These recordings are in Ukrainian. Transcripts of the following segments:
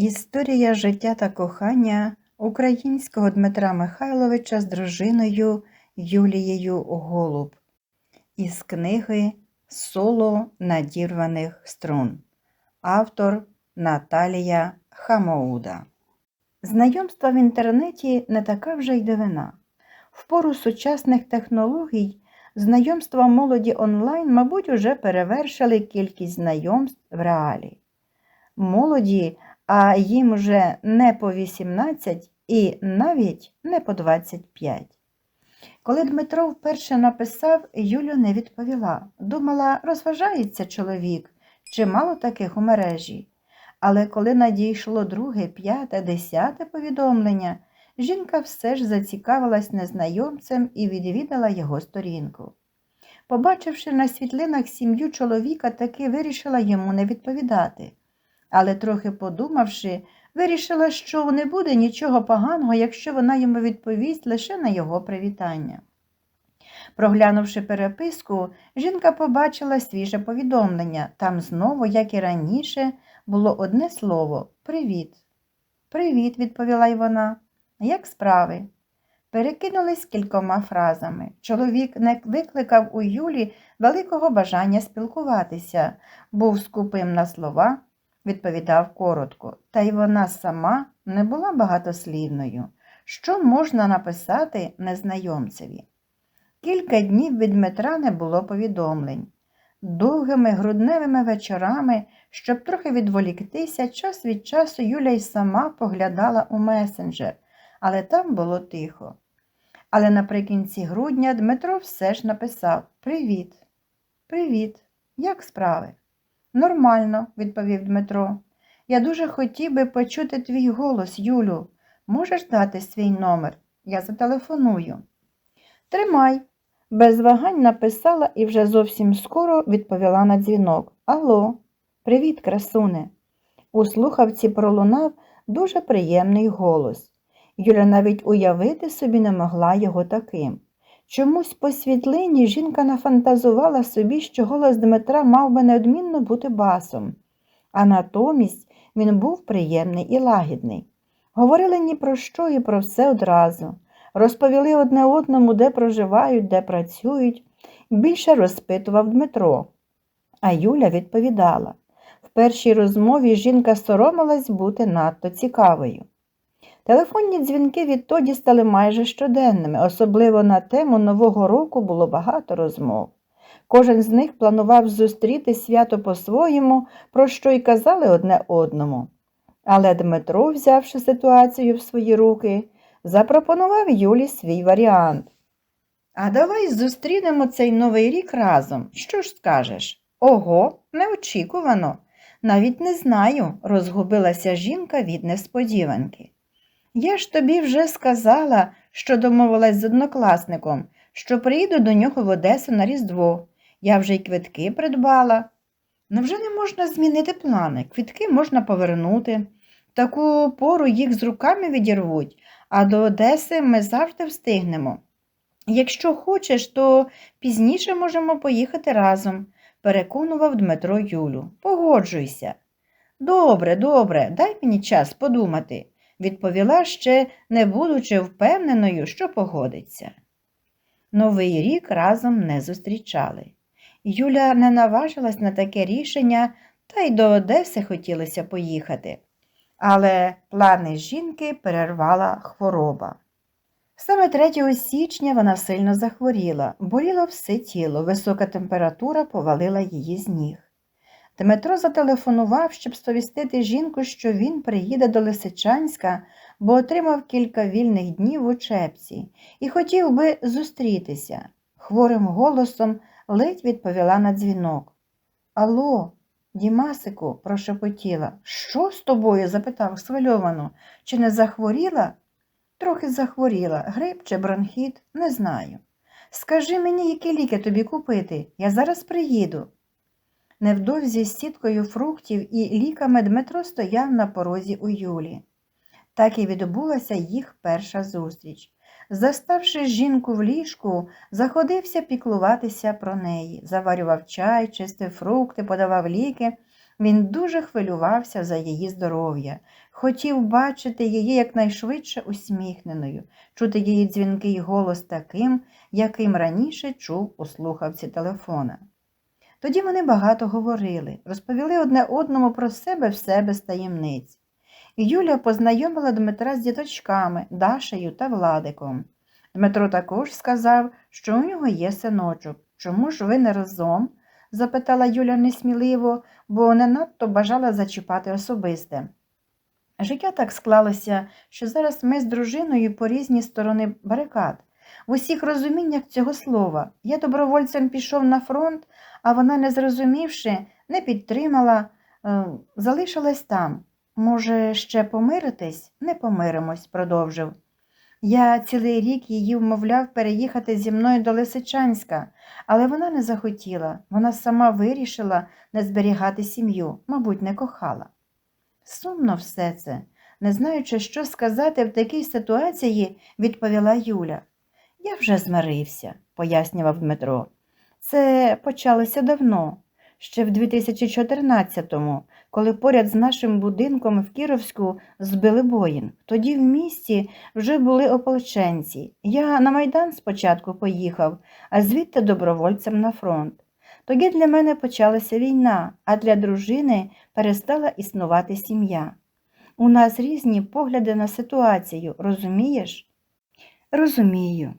Історія життя та кохання українського Дмитра Михайловича з дружиною Юлією Голуб із книги Соло надірваних струн. Автор Наталія Хамоуда. Знайомство в інтернеті не така вже й дивина. В пору сучасних технологій знайомства молоді онлайн, мабуть, уже перевершили кількість знайомств в реалі. Молоді а їм вже не по 18 і навіть не по 25. Коли Дмитро вперше написав, Юля не відповіла. Думала, розважається чоловік, чимало таких у мережі. Але коли надійшло друге, п'яте, десяте повідомлення, жінка все ж зацікавилась незнайомцем і відвідала його сторінку. Побачивши на світлинах сім'ю чоловіка, таки вирішила йому не відповідати але, трохи подумавши, вирішила, що не буде нічого поганого, якщо вона йому відповість лише на його привітання. Проглянувши переписку, жінка побачила свіже повідомлення. Там знову, як і раніше, було одне слово Привіт. Привіт, відповіла й вона. Як справи? Перекинулись кількома фразами. Чоловік не викликав у Юлі великого бажання спілкуватися, був скупим на слова, відповідав коротко, та й вона сама не була багатослівною. Що можна написати незнайомцеві? Кілька днів від Дмитра не було повідомлень. Довгими грудневими вечорами, щоб трохи відволіктися, час від часу Юля й сама поглядала у месенджер, але там було тихо. Але наприкінці грудня Дмитро все ж написав Привіт, привіт, як справи? Нормально, відповів Дмитро. Я дуже хотів би почути твій голос, Юлю. Можеш дати свій номер? Я зателефоную. Тримай. Без вагань написала і вже зовсім скоро відповіла на дзвінок. Алло, привіт, красуне. У слухавці пролунав дуже приємний голос. Юля навіть уявити собі не могла його таким. Чомусь по світлині жінка нафантазувала собі, що голос Дмитра мав би неодмінно бути басом, а натомість він був приємний і лагідний. Говорили ні про що і про все одразу, розповіли одне одному, де проживають, де працюють. Більше розпитував Дмитро, а Юля відповідала. В першій розмові жінка соромилась бути надто цікавою. Телефонні дзвінки відтоді стали майже щоденними, особливо на тему Нового року було багато розмов. Кожен з них планував зустріти свято по-своєму, про що й казали одне одному. Але Дмитро, взявши ситуацію в свої руки, запропонував Юлі свій варіант. А давай зустрінемо цей новий рік разом. Що ж скажеш? Ого, неочікувано. Навіть не знаю, розгубилася жінка від несподіванки. Я ж тобі вже сказала, що домовилась з однокласником, що приїду до нього в Одесу на Різдво. Я вже й квитки придбала. Невже не можна змінити плани? Квитки можна повернути. Таку пору їх з руками відірвуть, а до Одеси ми завжди встигнемо. Якщо хочеш, то пізніше можемо поїхати разом, переконував Дмитро Юлю. Погоджуйся. Добре, добре, дай мені час подумати відповіла ще, не будучи впевненою, що погодиться. Новий рік разом не зустрічали. Юля не наважилась на таке рішення, та й до Одеси хотілося поїхати. Але плани жінки перервала хвороба. Саме 3 січня вона сильно захворіла, боліло все тіло, висока температура повалила її з ніг. Дмитро зателефонував, щоб сповістити жінку, що він приїде до Лисичанська, бо отримав кілька вільних днів у чепці і хотів би зустрітися. Хворим голосом ледь відповіла на дзвінок. Алло, Дімасику, прошепотіла. Що з тобою? запитав схвильовано. Чи не захворіла? Трохи захворіла. Грип чи бронхіт, не знаю. Скажи мені, які ліки тобі купити. Я зараз приїду. Невдовзі з сіткою фруктів і ліками Дмитро стояв на порозі у Юлі. Так і відбулася їх перша зустріч. Заставши жінку в ліжку, заходився піклуватися про неї, заварював чай, чистив фрукти, подавав ліки, Він дуже хвилювався за її здоров'я, хотів бачити її якнайшвидше усміхненою, чути її дзвінкий голос таким, яким раніше чув у слухавці телефона. Тоді вони багато говорили, розповіли одне одному про себе все без таємниць. І Юля познайомила Дмитра з діточками Дашею та Владиком. Дмитро також сказав, що у нього є синочок. Чому ж ви не разом? запитала Юля несміливо, бо не надто бажала зачіпати особисте. Життя так склалося, що зараз ми з дружиною по різні сторони барикад. В усіх розуміннях цього слова. Я добровольцем пішов на фронт, а вона, не зрозумівши, не підтримала, е, залишилась там. Може, ще помиритись? Не помиримось, продовжив. Я цілий рік її вмовляв переїхати зі мною до Лисичанська, але вона не захотіла. Вона сама вирішила не зберігати сім'ю, мабуть, не кохала. Сумно все це, не знаючи, що сказати в такій ситуації, відповіла Юля. Я вже змирився, пояснював Дмитро. Це почалося давно, ще в 2014-му, коли поряд з нашим будинком в Кіровську збили боїн. Тоді в місті вже були ополченці. Я на Майдан спочатку поїхав, а звідти добровольцем на фронт. Тоді для мене почалася війна, а для дружини перестала існувати сім'я. У нас різні погляди на ситуацію, розумієш? Розумію.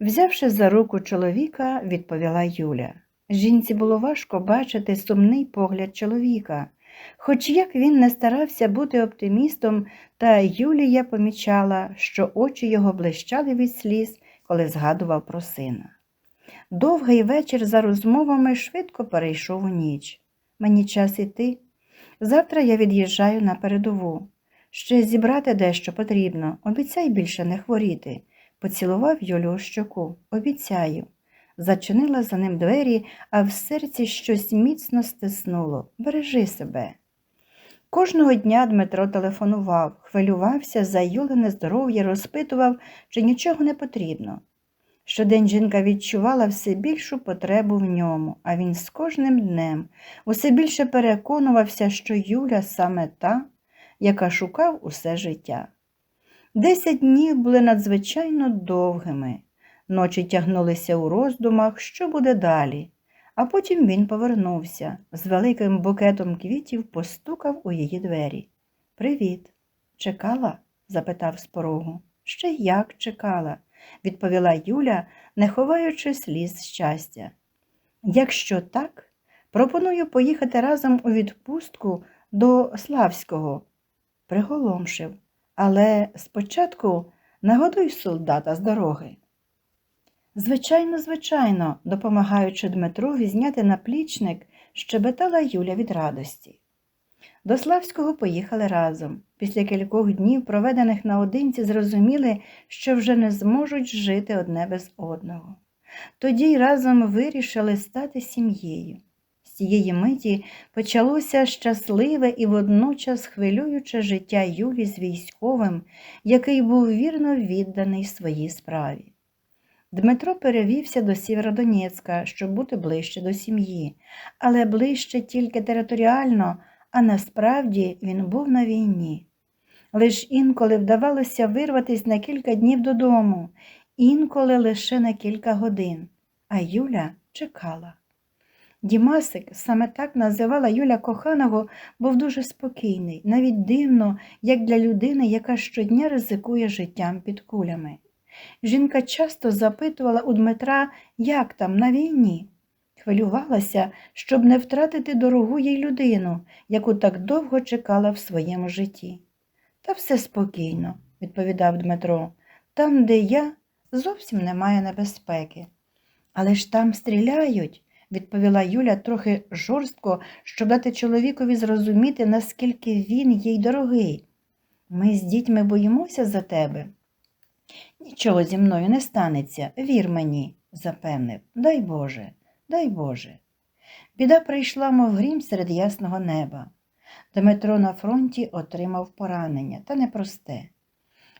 Взявши за руку чоловіка, відповіла Юля. Жінці було важко бачити сумний погляд чоловіка. Хоч як він не старався бути оптимістом, та Юлія помічала, що очі його блищали від сліз, коли згадував про сина. Довгий вечір за розмовами швидко перейшов у ніч. Мені час іти. Завтра я від'їжджаю на передову. Ще зібрати дещо потрібно, обіцяй більше не хворіти. Поцілував Юлю у щоку. Обіцяю. Зачинила за ним двері, а в серці щось міцно стиснуло. Бережи себе. Кожного дня Дмитро телефонував, хвилювався за Юлене здоров'я, розпитував, чи нічого не потрібно. Щодень жінка відчувала все більшу потребу в ньому, а він з кожним днем усе більше переконувався, що Юля саме та, яка шукав усе життя. Десять днів були надзвичайно довгими. Ночі тягнулися у роздумах, що буде далі, а потім він повернувся, з великим букетом квітів постукав у її двері. Привіт. Чекала? запитав з порогу. Ще як чекала, відповіла Юля, не ховаючи сліз щастя. Якщо так, пропоную поїхати разом у відпустку до Славського. Приголомшив, але спочатку нагодуй солдата з дороги. Звичайно, звичайно, допомагаючи Дмитрові зняти наплічник, щебетала Юля від радості. До Славського поїхали разом. Після кількох днів, проведених наодинці, зрозуміли, що вже не зможуть жити одне без одного. Тоді й разом вирішили стати сім'єю. Цієї миті почалося щасливе і водночас хвилююче життя Юлі з військовим, який був вірно відданий своїй справі. Дмитро перевівся до Сєвєродонецька, щоб бути ближче до сім'ї, але ближче тільки територіально, а насправді він був на війні. Лиш інколи вдавалося вирватися на кілька днів додому, інколи лише на кілька годин, а Юля чекала. Дімасик, саме так називала Юля коханого, був дуже спокійний, навіть дивно, як для людини, яка щодня ризикує життям під кулями. Жінка часто запитувала у Дмитра, як там на війні. Хвилювалася, щоб не втратити дорогу їй людину, яку так довго чекала в своєму житті. Та все спокійно, відповідав Дмитро. Там, де я, зовсім немає небезпеки. Але ж там стріляють, відповіла Юля трохи жорстко, щоб дати чоловікові зрозуміти, наскільки він їй дорогий. Ми з дітьми боїмося за тебе. Нічого зі мною не станеться, вір мені, запевнив. Дай Боже, дай Боже. Біда прийшла, мов грім серед ясного неба. Дмитро на фронті отримав поранення, та непросте.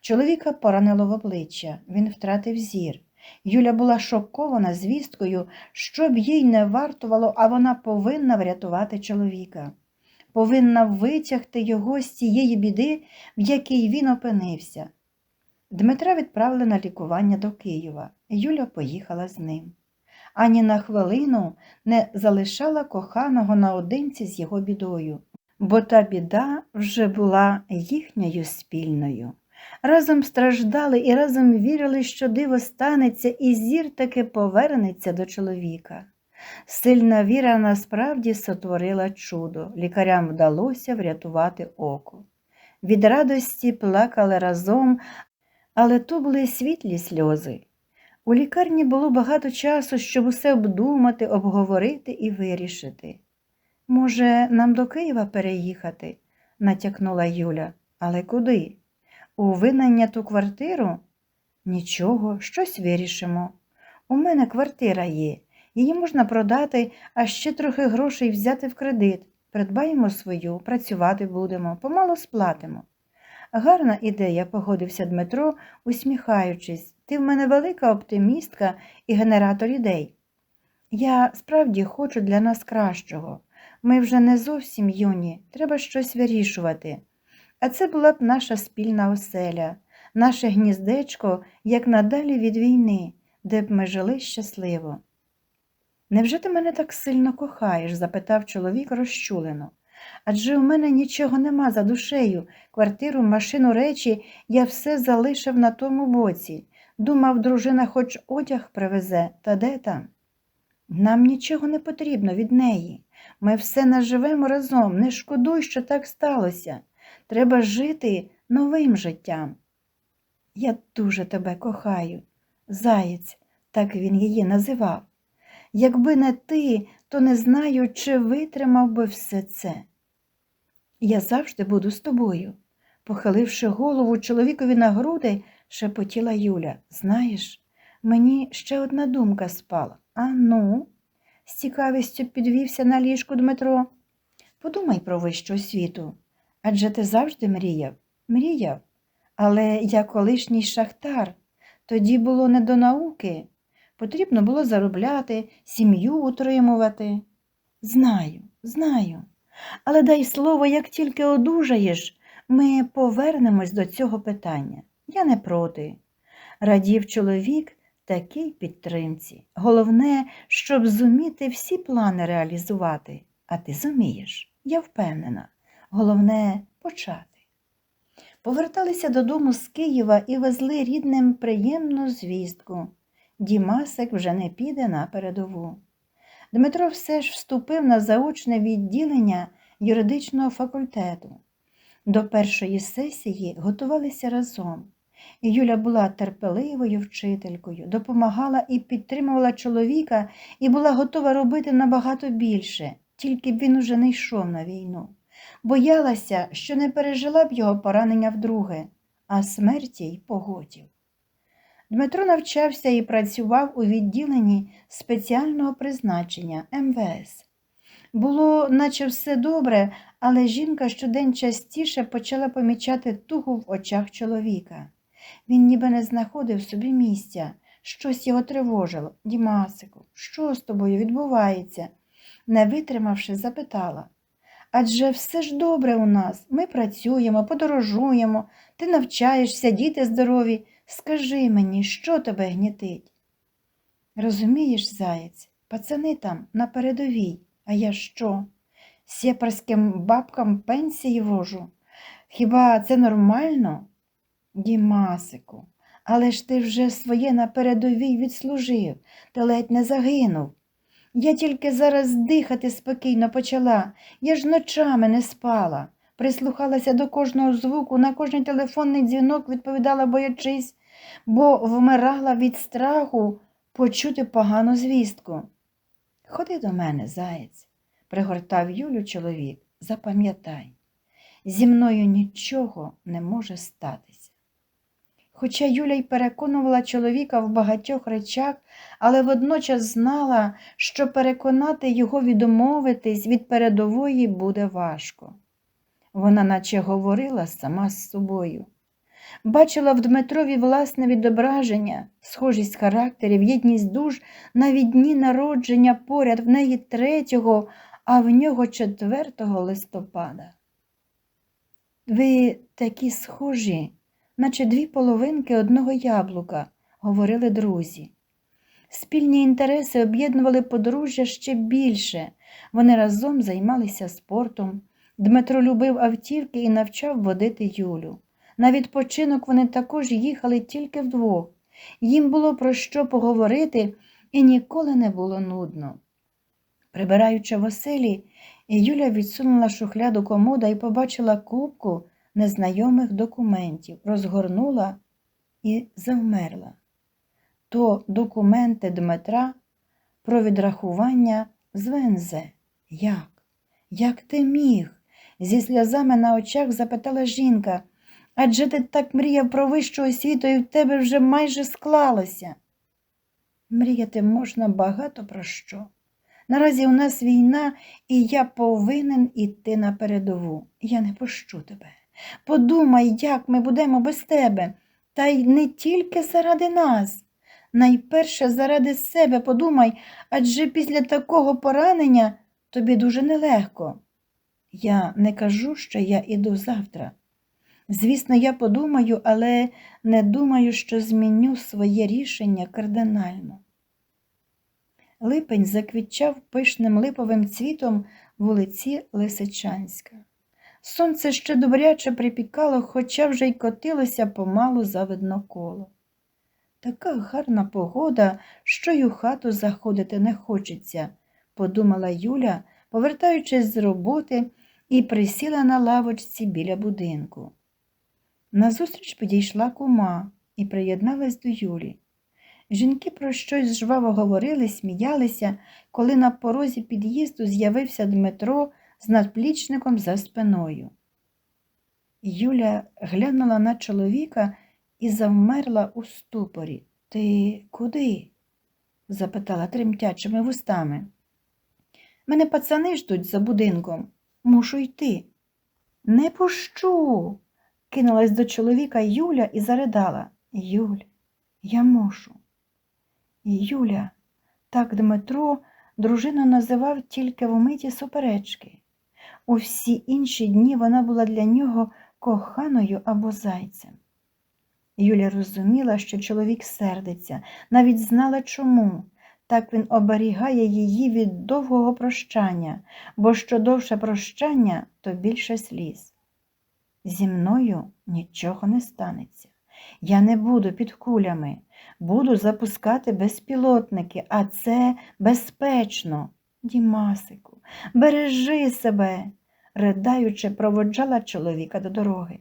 Чоловіка поранило в обличчя, він втратив зір. Юля була шокована звісткою, що б їй не вартувало, а вона повинна врятувати чоловіка. повинна витягти його з цієї біди, в якій він опинився. Дмитра відправили на лікування до Києва. Юля поїхала з ним. Ані на хвилину не залишала коханого наодинці з його бідою, бо та біда вже була їхньою спільною. Разом страждали і разом вірили, що диво станеться, і зір таки повернеться до чоловіка. Сильна віра насправді сотворила чудо, лікарям вдалося врятувати око. Від радості плакали разом, але то були світлі сльози. У лікарні було багато часу, щоб усе обдумати, обговорити і вирішити. Може, нам до Києва переїхати? натякнула Юля. Але куди? У винайняту квартиру? Нічого, щось вирішимо. У мене квартира є. Її можна продати, а ще трохи грошей взяти в кредит. Придбаємо свою, працювати будемо, помалу сплатимо. Гарна ідея, погодився Дмитро, усміхаючись. Ти в мене велика оптимістка і генератор ідей. Я справді хочу для нас кращого. Ми вже не зовсім юні, треба щось вирішувати. А це була б наша спільна оселя, наше гніздечко, як надалі від війни, де б ми жили щасливо. Невже ти мене так сильно кохаєш? запитав чоловік розчулено. Адже у мене нічого нема за душею, квартиру, машину, речі, я все залишив на тому боці. Думав, дружина хоч одяг привезе, та де там? Нам нічого не потрібно від неї. Ми все наживемо разом, не шкодуй, що так сталося. Треба жити новим життям. Я дуже тебе кохаю, заєць, так він її називав. Якби не ти, то не знаю, чи витримав би все це. Я завжди буду з тобою. Похиливши голову чоловікові на груди, шепотіла Юля. Знаєш, мені ще одна думка спала. А ну, з цікавістю підвівся на ліжку Дмитро. Подумай про вищу освіту. Адже ти завжди мріяв, мріяв. Але я колишній шахтар. Тоді було не до науки. Потрібно було заробляти, сім'ю утримувати. Знаю, знаю. Але дай слово, як тільки одужаєш, ми повернемось до цього питання. Я не проти. Радів чоловік такій підтримці. Головне, щоб зуміти всі плани реалізувати. А ти зумієш, я впевнена. Головне почати. Поверталися додому з Києва і везли рідним приємну звістку. Дімасик вже не піде на передову. Дмитро все ж вступив на заочне відділення юридичного факультету. До першої сесії готувалися разом. Юля була терпеливою вчителькою, допомагала і підтримувала чоловіка і була готова робити набагато більше, тільки б він уже не йшов на війну. Боялася, що не пережила б його поранення вдруге, а смерті й погодів. Дмитро навчався і працював у відділенні спеціального призначення МВС. Було, наче все добре, але жінка щодень частіше почала помічати тугу в очах чоловіка. Він ніби не знаходив собі місця, щось його тривожило. Дімасику, що з тобою відбувається? Не витримавши, запитала. Адже все ж добре у нас. Ми працюємо, подорожуємо, ти навчаєшся, діти здорові. Скажи мені, що тебе гнітить? Розумієш, заєць, пацани там на передовій, а я що? Сєпарським бабкам пенсії вожу. Хіба це нормально? Дімасику, але ж ти вже своє на передовій відслужив, ти ледь не загинув. Я тільки зараз дихати спокійно почала, я ж ночами не спала, прислухалася до кожного звуку, на кожний телефонний дзвінок відповідала, боячись, бо вмирала від страху почути погану звістку. Ходи до мене, заєць, пригортав Юлю чоловік, запам'ятай, зі мною нічого не може статися. Хоча Юля й переконувала чоловіка в багатьох речах, але водночас знала, що переконати його відмовитись від передової буде важко. Вона наче говорила сама з собою. Бачила в Дмитрові власне відображення, схожість характерів, єдність душ, навіть дні народження поряд в неї третього, а в нього 4 листопада. Ви такі схожі, наче дві половинки одного яблука, говорили друзі. Спільні інтереси об'єднували подружжя ще більше. Вони разом займалися спортом. Дмитро любив автівки і навчав водити Юлю. На відпочинок вони також їхали тільки вдвох. Їм було про що поговорити і ніколи не було нудно. Прибираючи в Юля відсунула шухляду комода і побачила кубку незнайомих документів, розгорнула і завмерла. То документи Дмитра про відрахування з ВНЗ. Як? Як ти міг? зі сльозами на очах запитала жінка. Адже ти так мріяв про вищу освіту і в тебе вже майже склалося. Мріяти можна багато про що. Наразі у нас війна, і я повинен іти на передову. Я не пощу тебе. Подумай, як ми будемо без тебе, та й не тільки заради нас. Найперше заради себе подумай, адже після такого поранення тобі дуже нелегко. Я не кажу, що я іду завтра. Звісно, я подумаю, але не думаю, що зміню своє рішення кардинально. Липень заквітчав пишним липовим цвітом вулиці Лисичанська. Сонце ще добряче припікало, хоча вже й котилося помалу за видноколо. Така гарна погода, що й у хату заходити не хочеться, подумала Юля, повертаючись з роботи, і присіла на лавочці біля будинку. Назустріч підійшла кума і приєдналась до Юлі. Жінки про щось жваво говорили, сміялися, коли на порозі під'їзду з'явився Дмитро з надплічником за спиною. Юля глянула на чоловіка і завмерла у ступорі. Ти куди? запитала тремтячими вустами. Мене пацани ждуть за будинком. Мушу йти. Не пущу. кинулась до чоловіка Юля і заридала. Юль, я мушу. Юля, так Дмитро дружину називав тільки в умиті суперечки. У всі інші дні вона була для нього коханою або зайцем. Юля розуміла, що чоловік сердиться, навіть знала чому. Так він оберігає її від довгого прощання, бо що довше прощання, то більше сліз. Зі мною нічого не станеться. Я не буду під кулями, буду запускати безпілотники, а це безпечно. Дімасику, бережи себе, ридаючи, проводжала чоловіка до дороги.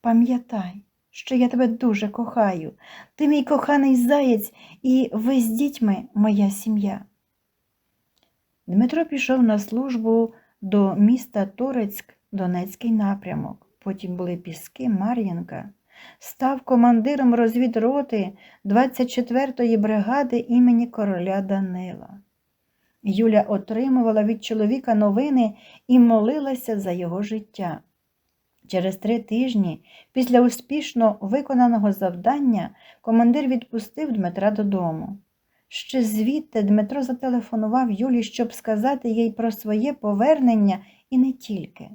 Пам'ятай, що я тебе дуже кохаю. Ти мій коханий заєць, і ви з дітьми моя сім'я. Дмитро пішов на службу до міста Торецьк, Донецький напрямок. Потім були Піски, Мар'їнка. Став командиром розвідроти 24-ї бригади імені короля Данила. Юля отримувала від чоловіка новини і молилася за його життя. Через три тижні після успішно виконаного завдання командир відпустив Дмитра додому. Ще звідти Дмитро зателефонував Юлі, щоб сказати їй про своє повернення і не тільки.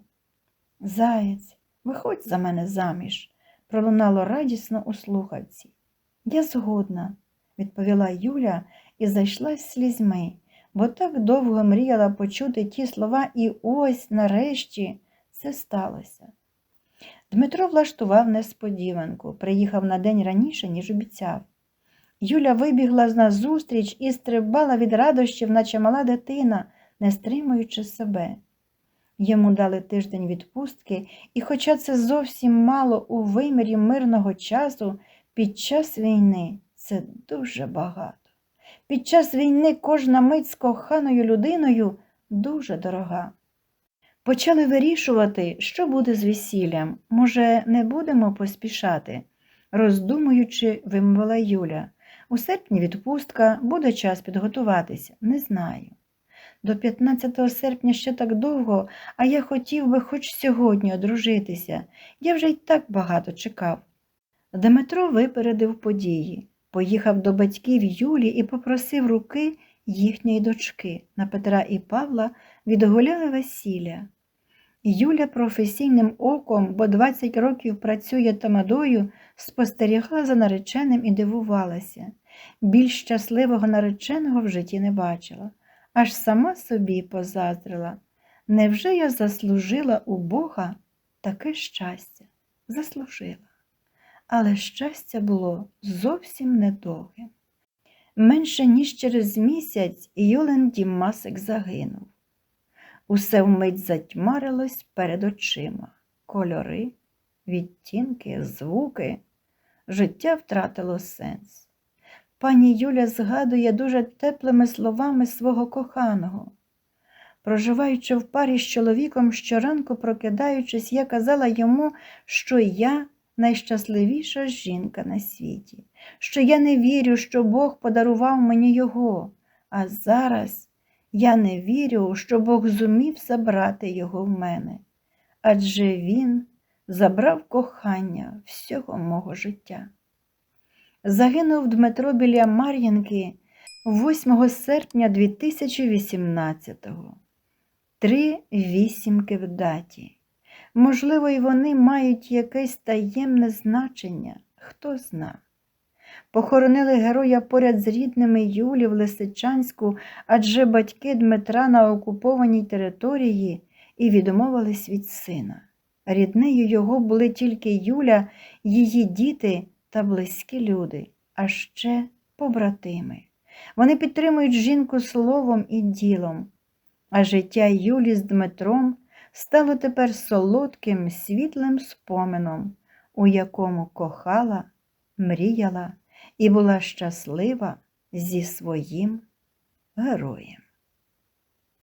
Заєць, виходь за мене заміж, пролунало радісно у слухавці. Я згодна, відповіла Юля і зайшлась слізьми, бо так довго мріяла почути ті слова, і ось, нарешті, це сталося. Дмитро влаштував несподіванку, приїхав на день раніше, ніж обіцяв. Юля вибігла назустріч і стрибала від радощів, наче мала дитина, не стримуючи себе. Йому дали тиждень відпустки, і, хоча це зовсім мало у вимірі мирного часу, під час війни це дуже багато. Під час війни кожна мить з коханою людиною дуже дорога. Почали вирішувати, що буде з весіллям. Може, не будемо поспішати, роздумуючи, вимовила Юля. У серпні відпустка, буде час підготуватися, не знаю. До 15 серпня ще так довго, а я хотів би хоч сьогодні одружитися. Я вже й так багато чекав. Дмитро випередив події, поїхав до батьків Юлі і попросив руки їхньої дочки. На Петра і Павла відгуляли весілля. Юля професійним оком, бо 20 років працює тамадою, спостерігала за нареченим і дивувалася. Більш щасливого нареченого в житті не бачила, аж сама собі позаздрила. Невже я заслужила у Бога таке щастя? Заслужила. Але щастя було зовсім недовгим. Менше ніж через місяць Юлен Дімасик загинув. Усе вмить затьмарилось перед очима. Кольори, відтінки, звуки. Життя втратило сенс. Пані Юля згадує дуже теплими словами свого коханого. Проживаючи в парі з чоловіком, щоранку прокидаючись, я казала йому, що я найщасливіша жінка на світі, що я не вірю, що Бог подарував мені його, а зараз я не вірю, що Бог зумів забрати його в мене, адже Він забрав кохання всього мого життя. Загинув Дмитро біля Мар'їнки 8 серпня 2018-го. Три вісімки в даті. Можливо, й вони мають якесь таємне значення, хто зна. Похоронили героя поряд з рідними Юлі в Лисичанську, адже батьки Дмитра на окупованій території і відмовились від сина. Ріднею його були тільки Юля, її діти та близькі люди, а ще побратими. Вони підтримують жінку словом і ділом, а життя Юлі з Дмитром стало тепер солодким, світлим спомином, у якому кохала, мріяла і була щаслива зі своїм героєм.